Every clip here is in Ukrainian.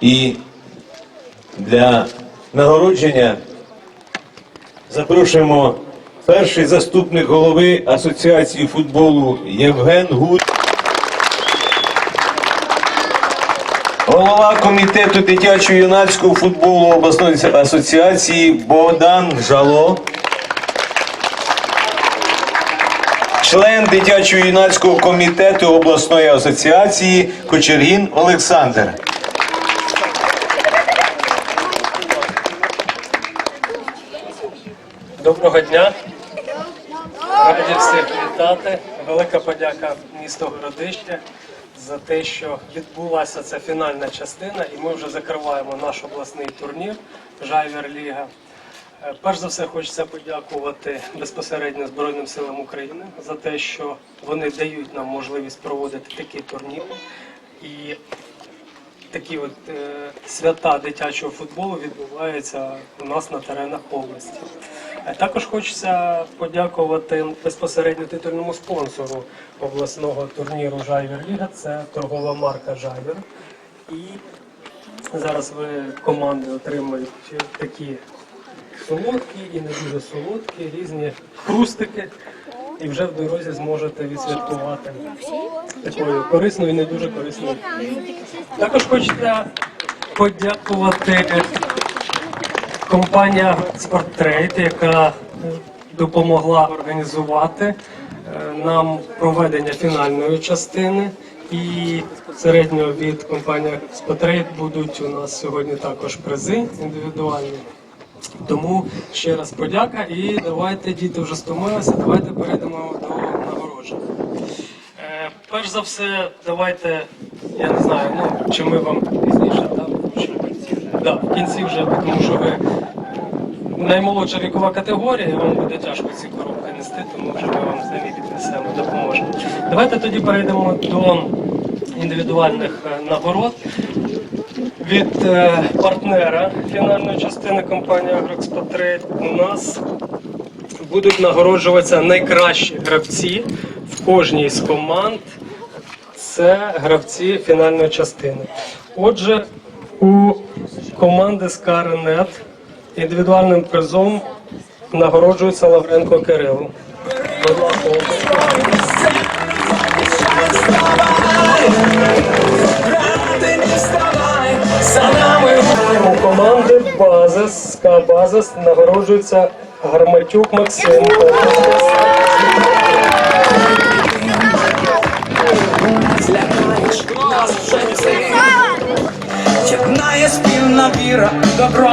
І для нагородження запрошуємо перший заступник голови Асоціації футболу Євген Гуд. Голова комітету дитячо-юнацького футболу обласної асоціації Богдан Жало. Член дитячо-юнацького комітету обласної асоціації Кочергін Олександр. Доброго дня. Раді всіх вітати. Велика подяка місту Городище за те, що відбулася ця фінальна частина, і ми вже закриваємо наш обласний турнір Жайвер Ліга. Е, Перш за все, хочеться подякувати безпосередньо Збройним силам України за те, що вони дають нам можливість проводити такі турніри. І такі от е, свята дитячого футболу відбуваються у нас на теренах області. Е, Також хочеться подякувати безпосередньо титульному спонсору обласного турніру Жайвер Ліга. Це торгова марка Жайвер. І зараз ви команди отримають такі солодкі і не дуже солодкі, різні хрустики. І вже в дорозі зможете відсвяткувати такою корисною і не дуже корисною. Також хочеться подякувати компанія «Спорттрейд», яка е, допомогла організувати е, нам проведення фінальної частини. І безпосередньо від компанії «Спорттрейд» будуть у нас сьогодні також призи індивідуальні. Тому ще раз подяка і давайте, діти вже стомилися, давайте перейдемо до нагородження. Е, перш за все, давайте, я не знаю, ну чи ми вам пізніше вже. Да, в кінці вже, тому що ви наймолодша вікова категорія, і вам буде тяжко ці коробки нести, тому вже ми вам самі піднесемо, допоможемо. Давайте тоді перейдемо до індивідуальних е, нагород від е, партнера фінальної частини компанії «Агроекспотрейд» у нас будуть нагороджуватися найкращі гравці в кожній з команд. Це гравці фінальної частини. Отже, у команди «Скарнет» індивідуальним призом нагороджується Лавренко Кирило. У команди Базис, СКА Базис нагороджується Гарматюк Максим. Єднає спільна віра, добро.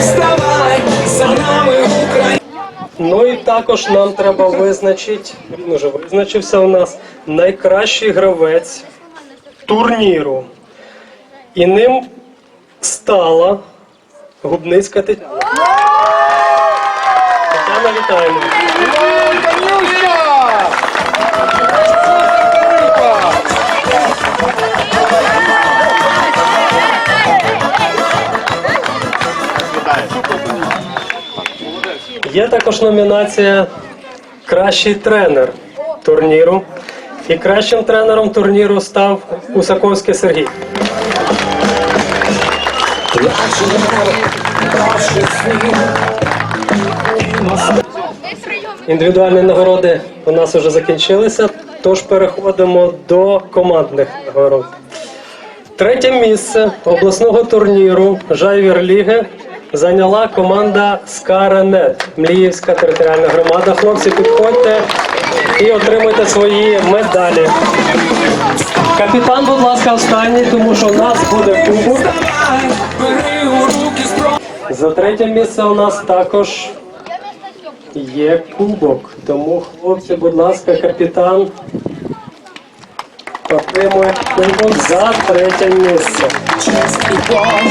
Вставай, за нами Україна. Ну і також нам треба визначити, він уже визначився у нас, найкращий гравець турніру. І ним стала Губницька Тетяна. Тетяна, вітаємо. Є також номінація Кращий тренер турніру. І кращим тренером турніру став Усаковський Сергій. Індивідуальні нагороди у нас вже закінчилися, тож переходимо до командних нагород. Третє місце обласного турніру Жайвір Ліги зайняла команда Скаренет, Мліївська територіальна громада. Хлопці, підходьте і отримуйте свої медалі. Капітан, будь ласка, останній, тому що у нас буде кубок. За третє місце у нас також є кубок. Тому, хлопці, будь ласка, капітан отримує кубок за третє місце. Честь і.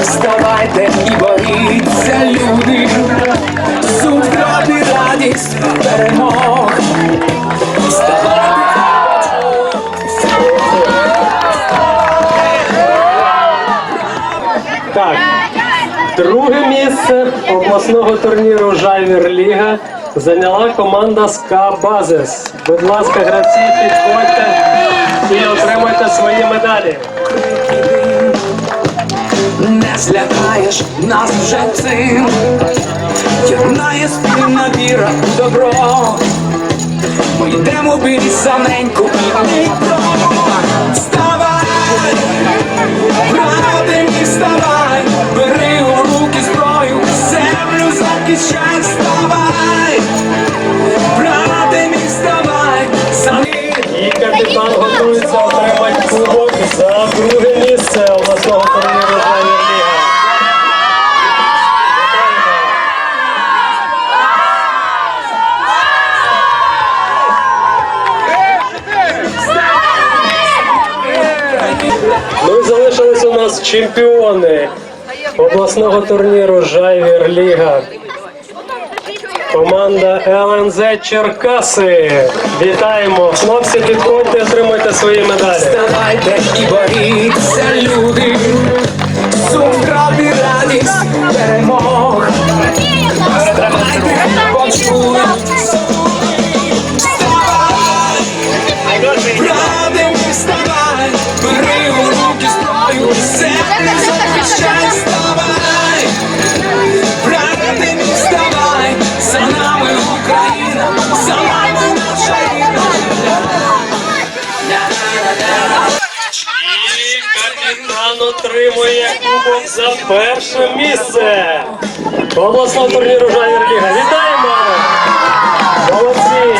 Вставайте і боріться, люди. Суд, ради, радість, перемог. Так, Друге місце обласного турніру Жайвір Ліга зайняла команда СКА Базис. Будь ласка, гравці, підходьте і отримуйте свої медалі. Не злякаєш нас вже цим, єднає спільна віра добро. Ми йдемо бій саменьку і чемпіони обласного турніру Жайвір Ліга. Команда ЛНЗ Черкаси. Вітаємо! Хлопці, підходьте, отримуйте свої медалі. Вставайте і боріться, люди, сум, правди, радість, капітан отримує кубок за перше місце. Обласного турніру Жайвір Ліга. Вітаємо! Молодці!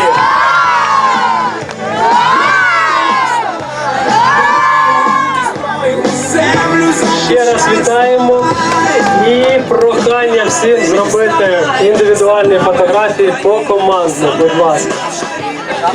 Ще раз вітаємо і прохання всім зробити індивідуальні фотографії по командно, будь ласка.